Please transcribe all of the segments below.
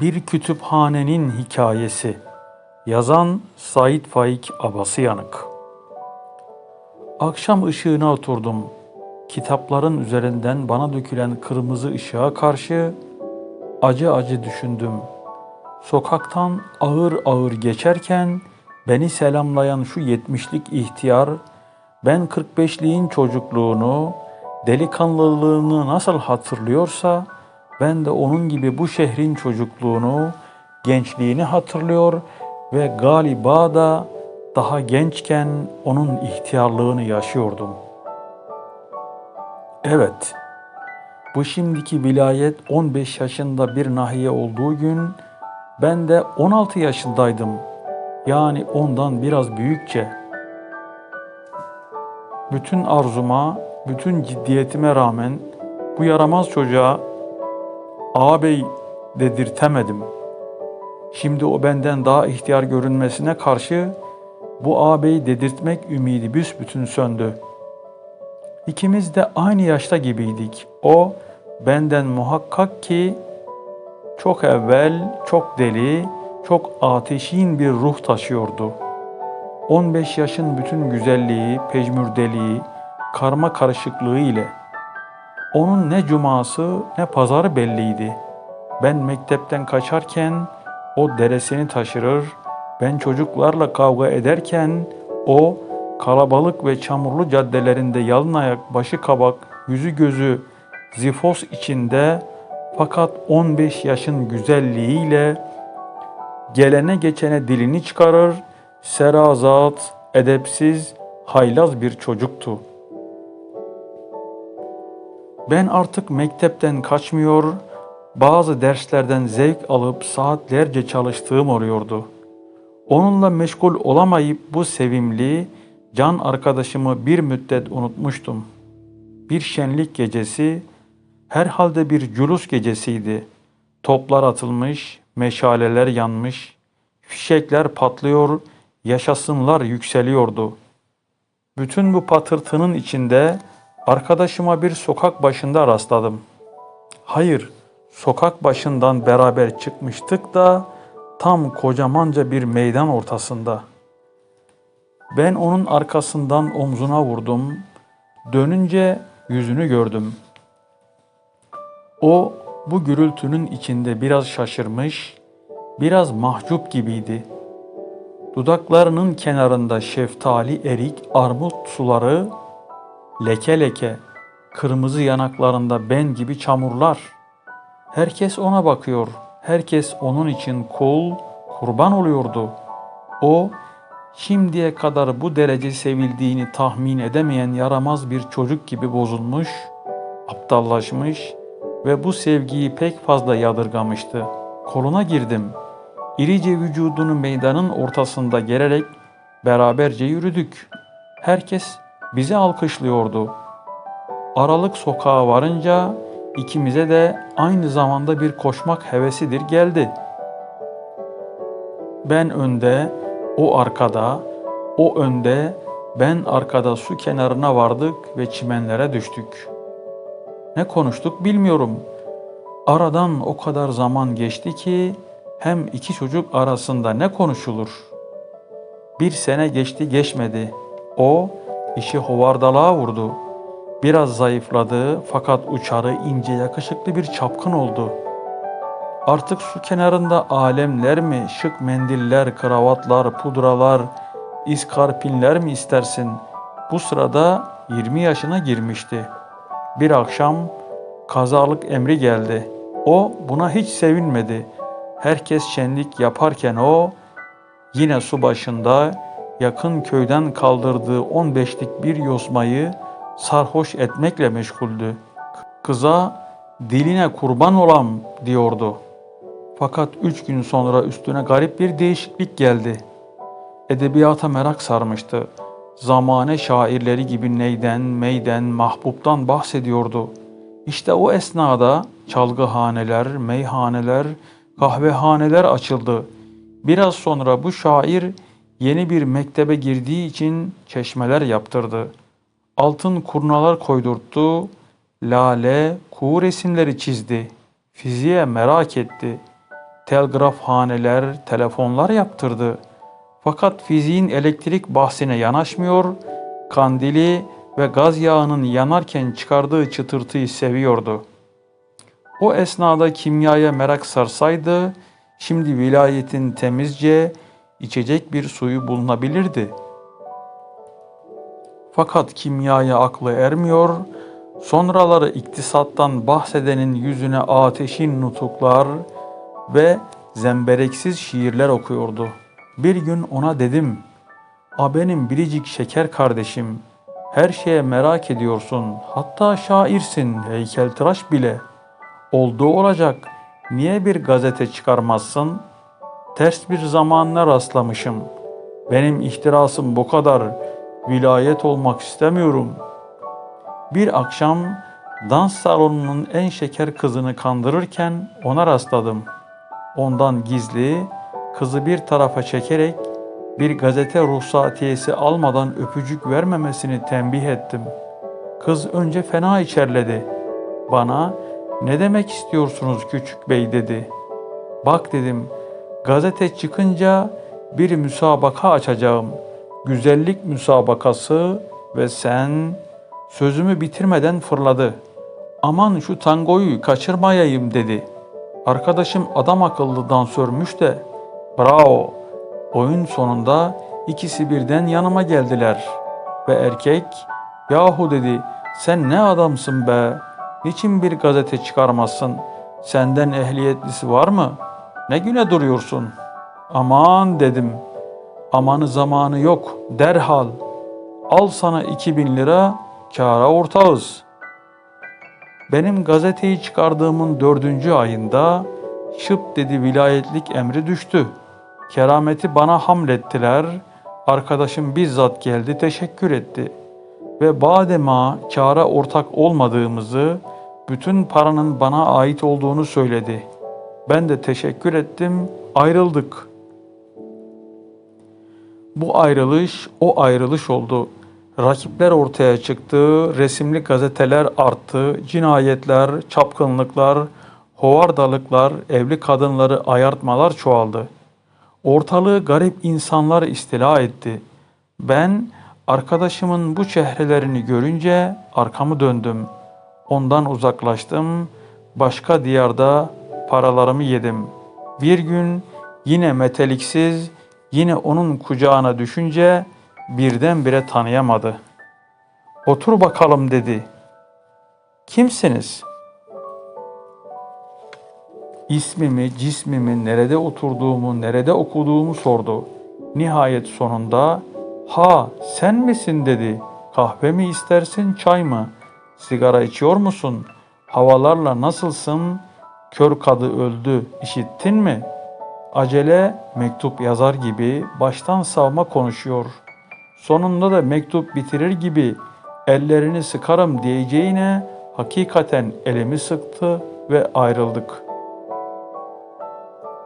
Bir Kütüphanenin Hikayesi Yazan Said Faik Abasıyanık Akşam ışığına oturdum. Kitapların üzerinden bana dökülen kırmızı ışığa karşı acı acı düşündüm. Sokaktan ağır ağır geçerken beni selamlayan şu yetmişlik ihtiyar, ben 45'liğin çocukluğunu, delikanlılığını nasıl hatırlıyorsa, ben de onun gibi bu şehrin çocukluğunu, gençliğini hatırlıyor ve galiba da daha gençken onun ihtiyarlığını yaşıyordum. Evet, bu şimdiki vilayet 15 yaşında bir nahiye olduğu gün ben de 16 yaşındaydım. Yani ondan biraz büyükçe. Bütün arzuma, bütün ciddiyetime rağmen bu yaramaz çocuğa ağabey dedirtemedim. Şimdi o benden daha ihtiyar görünmesine karşı bu ağabeyi dedirtmek ümidi büsbütün söndü. İkimiz de aynı yaşta gibiydik. O benden muhakkak ki çok evvel, çok deli, çok ateşin bir ruh taşıyordu. 15 yaşın bütün güzelliği, pejmürdeliği, karma karışıklığı ile onun ne cuması ne pazarı belliydi. Ben mektepten kaçarken o deresini taşırır, ben çocuklarla kavga ederken o kalabalık ve çamurlu caddelerinde yalın ayak, başı kabak, yüzü gözü zifos içinde fakat 15 yaşın güzelliğiyle gelene geçene dilini çıkarır, serazat, edepsiz, haylaz bir çocuktu. Ben artık mektepten kaçmıyor, bazı derslerden zevk alıp saatlerce çalıştığım oluyordu. Onunla meşgul olamayıp bu sevimli, can arkadaşımı bir müddet unutmuştum. Bir şenlik gecesi, herhalde bir culus gecesiydi. Toplar atılmış, meşaleler yanmış, fişekler patlıyor, yaşasınlar yükseliyordu. Bütün bu patırtının içinde arkadaşıma bir sokak başında rastladım. Hayır, sokak başından beraber çıkmıştık da tam kocamanca bir meydan ortasında. Ben onun arkasından omzuna vurdum. Dönünce yüzünü gördüm. O bu gürültünün içinde biraz şaşırmış, biraz mahcup gibiydi. Dudaklarının kenarında şeftali, erik, armut suları leke leke, kırmızı yanaklarında ben gibi çamurlar. Herkes ona bakıyor. Herkes onun için kul, kurban oluyordu. O şimdiye kadar bu derece sevildiğini tahmin edemeyen yaramaz bir çocuk gibi bozulmuş, aptallaşmış ve bu sevgiyi pek fazla yadırgamıştı. Koluna girdim. İrice vücudunu meydanın ortasında gererek beraberce yürüdük. Herkes bizi alkışlıyordu. Aralık sokağa varınca ikimize de aynı zamanda bir koşmak hevesidir geldi. Ben önde, o arkada, o önde, ben arkada su kenarına vardık ve çimenlere düştük. Ne konuştuk bilmiyorum. Aradan o kadar zaman geçti ki hem iki çocuk arasında ne konuşulur? Bir sene geçti geçmedi. O işi hovardalığa vurdu. Biraz zayıfladı fakat uçarı ince yakışıklı bir çapkın oldu. Artık su kenarında alemler mi, şık mendiller, kravatlar, pudralar, iskarpinler mi istersin? Bu sırada 20 yaşına girmişti. Bir akşam kazalık emri geldi. O buna hiç sevinmedi. Herkes şenlik yaparken o yine su başında yakın köyden kaldırdığı 15'lik bir yosmayı sarhoş etmekle meşguldü. Kıza diline kurban olam diyordu. Fakat üç gün sonra üstüne garip bir değişiklik geldi. Edebiyata merak sarmıştı. Zamane şairleri gibi neyden, meyden, mahbubtan bahsediyordu. İşte o esnada çalgıhaneler, meyhaneler, kahvehaneler açıldı. Biraz sonra bu şair yeni bir mektebe girdiği için çeşmeler yaptırdı. Altın kurnalar koydurttu, lale, kuğu resimleri çizdi. Fiziğe merak etti. telgrafhaneler, telefonlar yaptırdı. Fakat fiziğin elektrik bahsine yanaşmıyor, kandili ve gaz yağının yanarken çıkardığı çıtırtıyı seviyordu. O esnada kimyaya merak sarsaydı, şimdi vilayetin temizce içecek bir suyu bulunabilirdi. Fakat kimyaya aklı ermiyor, sonraları iktisattan bahsedenin yüzüne ateşin nutuklar ve zembereksiz şiirler okuyordu. Bir gün ona dedim, A benim biricik şeker kardeşim, her şeye merak ediyorsun, hatta şairsin, heykeltıraş bile. Olduğu olacak, niye bir gazete çıkarmazsın? Ters bir zamanla rastlamışım. Benim ihtirasım bu kadar, vilayet olmak istemiyorum. Bir akşam dans salonunun en şeker kızını kandırırken ona rastladım. Ondan gizli, kızı bir tarafa çekerek bir gazete ruhsatiyesi almadan öpücük vermemesini tembih ettim. Kız önce fena içerledi. Bana ne demek istiyorsunuz küçük bey dedi. Bak dedim gazete çıkınca bir müsabaka açacağım. Güzellik müsabakası ve sen sözümü bitirmeden fırladı. Aman şu tangoyu kaçırmayayım dedi. Arkadaşım adam akıllı dansörmüş de. Bravo. Oyun sonunda ikisi birden yanıma geldiler. Ve erkek, yahu dedi sen ne adamsın be. Niçin bir gazete çıkarmazsın? Senden ehliyetlisi var mı? Ne güne duruyorsun? Aman dedim. Amanı zamanı yok derhal. Al sana iki bin lira kâra ortağız. Benim gazeteyi çıkardığımın dördüncü ayında şıp dedi vilayetlik emri düştü. Kerameti bana hamlettiler. Arkadaşım bizzat geldi teşekkür etti. Ve badema kâra ortak olmadığımızı, bütün paranın bana ait olduğunu söyledi. Ben de teşekkür ettim, ayrıldık. Bu ayrılış o ayrılış oldu. Rakipler ortaya çıktı, resimli gazeteler arttı, cinayetler, çapkınlıklar, hovardalıklar, evli kadınları ayartmalar çoğaldı. Ortalığı garip insanlar istila etti. Ben arkadaşımın bu çehrelerini görünce arkamı döndüm. Ondan uzaklaştım. Başka diyarda paralarımı yedim. Bir gün yine meteliksiz, yine onun kucağına düşünce birdenbire tanıyamadı. Otur bakalım dedi. Kimsiniz? İsmimi, cismimi, nerede oturduğumu, nerede okuduğumu sordu. Nihayet sonunda "Ha, sen misin?" dedi. "Kahve mi istersin, çay mı? Sigara içiyor musun? Havalarla nasılsın? Kör kadı öldü, işittin mi?" Acele mektup yazar gibi baştan savma konuşuyor. Sonunda da mektup bitirir gibi ellerini sıkarım diyeceğine hakikaten elimi sıktı ve ayrıldık.''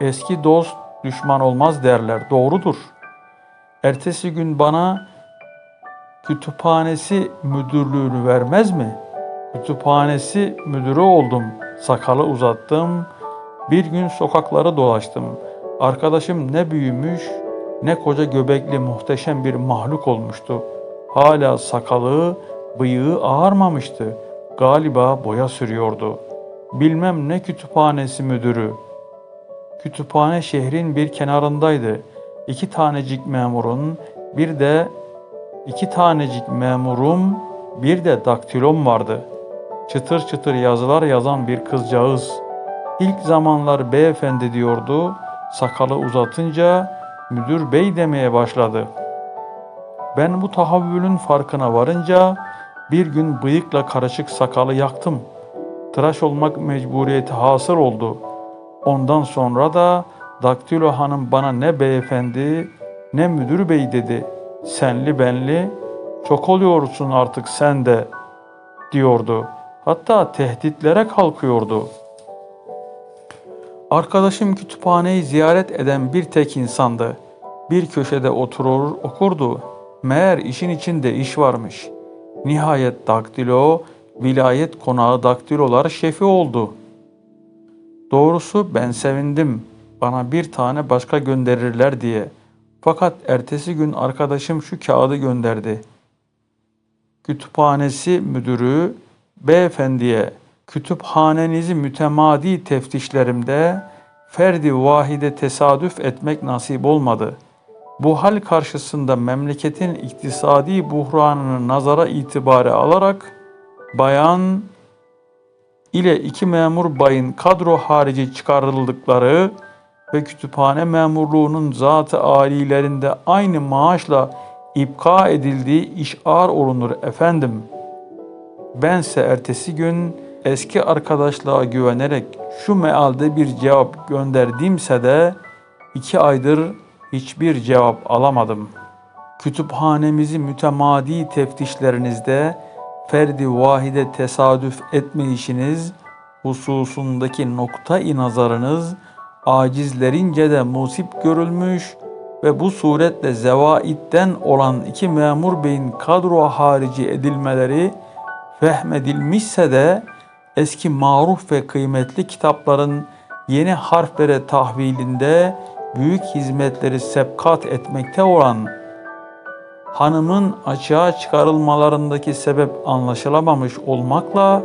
Eski dost düşman olmaz derler. Doğrudur. Ertesi gün bana kütüphanesi müdürlüğünü vermez mi? Kütüphanesi müdürü oldum. Sakalı uzattım. Bir gün sokakları dolaştım. Arkadaşım ne büyümüş ne koca göbekli muhteşem bir mahluk olmuştu. Hala sakalı, bıyığı ağarmamıştı. Galiba boya sürüyordu. Bilmem ne kütüphanesi müdürü. Kütüphane şehrin bir kenarındaydı. İki tanecik memurun, bir de iki tanecik memurum, bir de daktilom vardı. Çıtır çıtır yazılar yazan bir kızcağız. İlk zamanlar beyefendi diyordu, sakalı uzatınca müdür bey demeye başladı. Ben bu tahavvülün farkına varınca bir gün bıyıkla karışık sakalı yaktım. Tıraş olmak mecburiyeti hasır oldu.'' Ondan sonra da Daktilo Hanım bana ne beyefendi ne müdür bey dedi. Senli benli çok oluyorsun artık sen de diyordu. Hatta tehditlere kalkıyordu. Arkadaşım kütüphaneyi ziyaret eden bir tek insandı. Bir köşede oturur okurdu. Meğer işin içinde iş varmış. Nihayet daktilo, vilayet konağı daktilolar şefi oldu.'' Doğrusu ben sevindim. bana bir tane başka gönderirler diye. Fakat ertesi gün arkadaşım şu kağıdı gönderdi. Kütüphanesi müdürü beyefendiye kütüphanenizi mütemadi teftişlerimde ferdi vahide tesadüf etmek nasip olmadı. Bu hal karşısında memleketin iktisadi buhranını nazara itibare alarak bayan ile iki memur bayın kadro harici çıkarıldıkları ve kütüphane memurluğunun zatı alilerinde aynı maaşla ipka edildiği işar olunur efendim. Bense ertesi gün eski arkadaşlığa güvenerek şu mealde bir cevap gönderdiğimse de iki aydır hiçbir cevap alamadım. Kütüphanemizi mütemadi teftişlerinizde ferdi vahide tesadüf etmeyişiniz hususundaki nokta-i nazarınız acizlerince de musip görülmüş ve bu suretle zevaitten olan iki memur beyin kadro harici edilmeleri fehmedilmişse de eski maruf ve kıymetli kitapların yeni harflere tahvilinde büyük hizmetleri sepkat etmekte olan hanımın açığa çıkarılmalarındaki sebep anlaşılamamış olmakla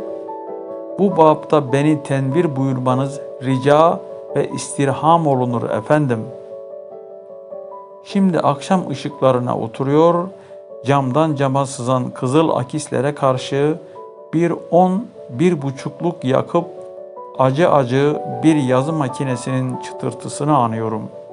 bu bapta beni tenvir buyurmanız rica ve istirham olunur efendim. Şimdi akşam ışıklarına oturuyor, camdan cama sızan kızıl akislere karşı bir on, bir buçukluk yakıp acı acı bir yazı makinesinin çıtırtısını anıyorum.''